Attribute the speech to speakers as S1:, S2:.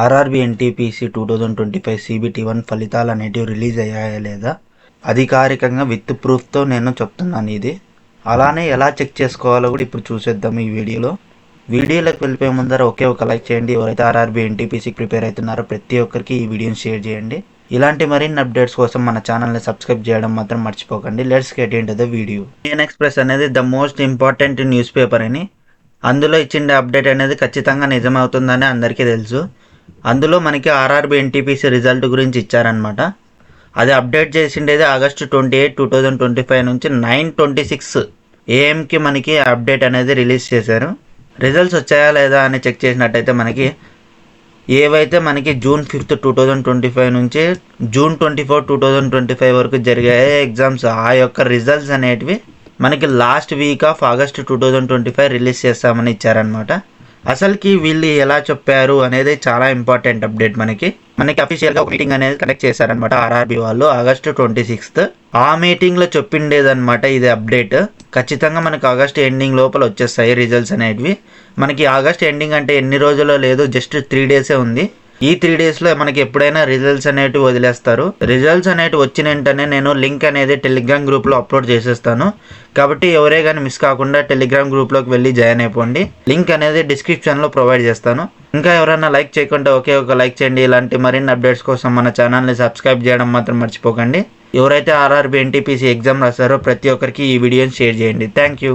S1: RRB NTPC two thousand twenty five CBT one ఫలితాలు అనేటివి release అయ్యాయా లేదా? అధికారికంగా విత్ ప్రూఫ్తో నేను చెప్తున్నాను ఇది. అలానే ఎలా చెక్ చేసుకోవాలో కూడా ఇప్పుడు చూసేద్దాం ఈ వీడియోలో. వీడియోలోకి వెళ్ళిపోయే ముందర ఒకే ఒక లైక్ చేయండి. ఎవరైతే ఆర్ఆర్బి ఎన్టీపీసీకి ప్రిపేర్ అవుతున్నారో ప్రతి ఒక్కరికి ఈ వీడియోని షేర్ చేయండి. ఇలాంటి మరిన్ని అప్డేట్స్ కోసం మన ఛానల్ని సబ్స్క్రైబ్ చేయడం మాత్రం మర్చిపోకండి. Let's get in the video Indian express అనేది the most important news paper అని అందులో ఇచ్చిన అప్డేట్ అనేది ఖచ్చితంగా నిజమవుతుందని అందరికీ తెలుసు. అందులో మనకి ఆర్ఆర్బి ఎన్టీపీసీ రిజల్ట్ గురించి ఇచ్చారనమాట అది update చేసిండేది August twenty eight two thousand twenty five నుంచి నైన్ ట్వంటీ సిక్స్ ఏఎంకి మనకి అప్డేట్ అనేది రిలీజ్ చేశారు. రిజల్ట్స్ వచ్చాయా లేదా అని చెక్ చేసినట్టయితే మనకి ఏవైతే మనకి June fifth two thousand twenty five నుంచి June twenty four two thousand twenty five వరకు జరిగే ఎగ్జామ్స్ ఆ యొక్క రిజల్ట్స్ అనేటివి మనకి last week of August two thousand twenty five release చేస్తామని ఇచ్చారనమాట అసలుకి వీళ్ళు ఎలా చెప్పారు అనేది చాలా ఇంపార్టెంట్ అప్డేట్ మనకి. మనకి అఫీషియల్గా మీటింగ్ అనేది కండక్ట్ చేశారనమాట ఆర్ఆర్బి వాళ్ళు ఆగస్టు ట్వంటీ సిక్స్త్. ఆ మీటింగ్లో చెప్పిండేదనమాట ఇది అప్డేట్. ఖచ్చితంగా మనకి ఆగస్ట్ ఎండింగ్ లోపల వచ్చేస్తాయి రిజల్ట్స్ అనేటివి. మనకి ఆగస్ట్ ఎండింగ్ అంటే ఎన్ని రోజుల్లో లేదు జస్ట్ త్రీ డేసే ఉంది. ఈ త్రీ డేస్లో మనకి ఎప్పుడైనా రిజల్ట్స్ అనేటివి వదిలేస్తారు. రిజల్ట్స్ అనేటివి వచ్చిన వెంటనే నేను లింక్ అనేది టెలిగ్రామ్ గ్రూప్లో అప్లోడ్ చేసేస్తాను. కాబట్టి ఎవరే కానీ మిస్ కాకుండా టెలిగ్రామ్ గ్రూప్లోకి వెళ్ళి జాయిన్ అయిపోండి. లింక్ అనేది డిస్క్రిప్షన్లో ప్రొవైడ్ చేస్తాను. ఇంకా ఎవరైనా లైక్ చేయకుండా ఒకే ఒక లైక్ చేయండి. ఇలాంటి మరిన్ని అప్డేట్స్ కోసం మన ఛానల్ని సబ్స్క్రైబ్ చేయడం మాత్రం మర్చిపోకండి. ఎవరైతే ఆర్ఆర్బి ఎన్టీపీసీ ఎగ్జామ్ రాస్తారో ప్రతి ఒక్కరికి ఈ వీడియోని షేర్ చేయండి. Thank you